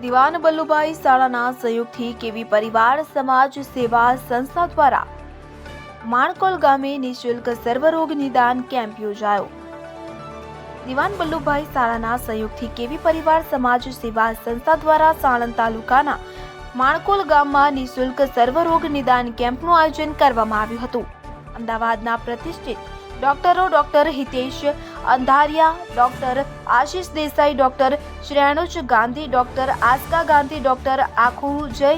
દિવાન વલ્લુભાઈ શાળાના સહયોગથી કેવી પરિવાર, સમાજ, સેવા, સંસ્થા દ્વારા માણકોલ ગામે નિઃશુલ્ક સર્વરોગ નિદાન કેમ્પ યોજાયો. દિવાન વલ્લુભાઈ શાળાના સહયોગથી કેવી પરિવાર, સમાજ, સેવા, સંસ્થા દ્વારા સાણંદ તાલુકાના માણકોલ ગામમાં નિઃશુલ્ક સર્વરોગ નિદાન કેમ્પનું આયોજન કરવામાં આવ્યું હતું. અમદાવાદના પ્રતિષ્ઠિત ડોક્ટરો doctor Hitesh Andhariya, doctor Ashish Desai, doctor Shrenuj Gandhi, doctor Aska Gandhi, doctor આખુ જય,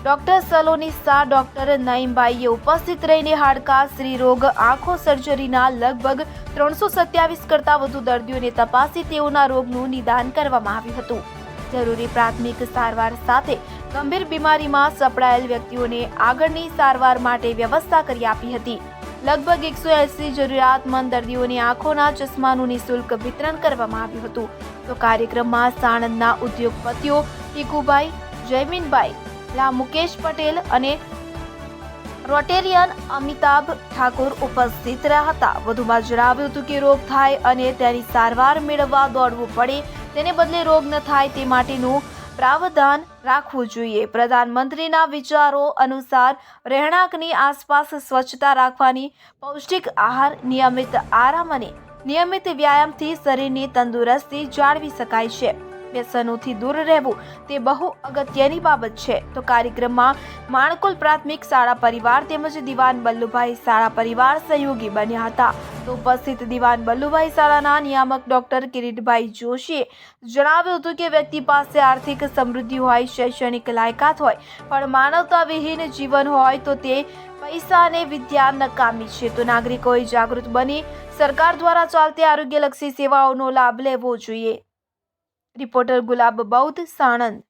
ડોક્ટર સલોની શાહ ડોક્ટર નઈમભાઈએ ઉપસ્થિત રહીને હાડકા, સ્ત્રીરોગ, આંખો સર્જરીના લગભગ ત્રણસો સત્યાવીસ કરતાં વધુ દર્દીઓને તપાસી તેઓના રોગનું નિદાન કરવામાં આવ્યું હતું. જરૂરી પ્રાથમિક સારવાર સાથે ગંભીર બીમારીમાં સપડાયેલ વ્યક્તિઓને આગળની સારવાર માટે વ્યવસ્થા કરી આપી હતી. લગભગ એકસો એસી જરૂરિયાતમંદ દર્દીઓને આંખોના ચશ્માનું નિઃશુલ્ક વિતરણ કરવામાં આવ્યું હતું. તો કાર્યક્રમમાં સાણંદના ઉદ્યોગપતિઓ ટીકુભાઈ જયમીનભાઈ, લા મુકેશ પટેલ અને રોટેરિયન અમિતાભ ઠાકોર ઉપસ્થિત રહ્યા હતા. વધુમાં જણાવ્યું હતું કે રોગ થાય અને તેની સારવાર મેળવવા દોડવું પડે, તેને બદલે રોગ ન થાય તે માટેનું પ્રાવધાન રાખવું જોઈએ. પ્રધાનમંત્રીના વિચારો અનુસાર રહેણાંકની આસપાસ સ્વચ્છતા રાખવાની, પૌષ્ટિક આહાર, નિયમિત આરામ અને નિયમિત વ્યાયામથી શરીરની તંદુરસ્તી જાળવી શકાય છે. વ્યસનોથી દૂર રહેવું તે બહુ અગત્યની બાબત છે. તો કાર્યક્રમમાં માણકોલ પ્રાથમિક શાળા પરિવાર તેમજ દિવાન બલ્લુભાઈ શાળા પરિવાર સહયોગી બન્યા હતા. તો ઉપસ્થિત દિવાન બલ્લુભાઈ શાળાના નિયામક ડોક્ટર કિરીટભાઈ જોશીએ જણાવ્યું હતું કે વ્યક્તિ પાસે આર્થિક સમૃદ્ધિ હોય, શૈક્ષણિક લાયકાત હોય, પણ માનવતા વિહીન જીવન હોય તો તે પૈસા અને વિદ્યા નકામી છે. તો નાગરિકોએ જાગૃત બની સરકાર દ્વારા ચાલતી આરોગ્યલક્ષી સેવાઓનો લાભ લેવો જોઈએ. રિપોર્ટર ગુલાબ બૌદ્ધ સાણંદ.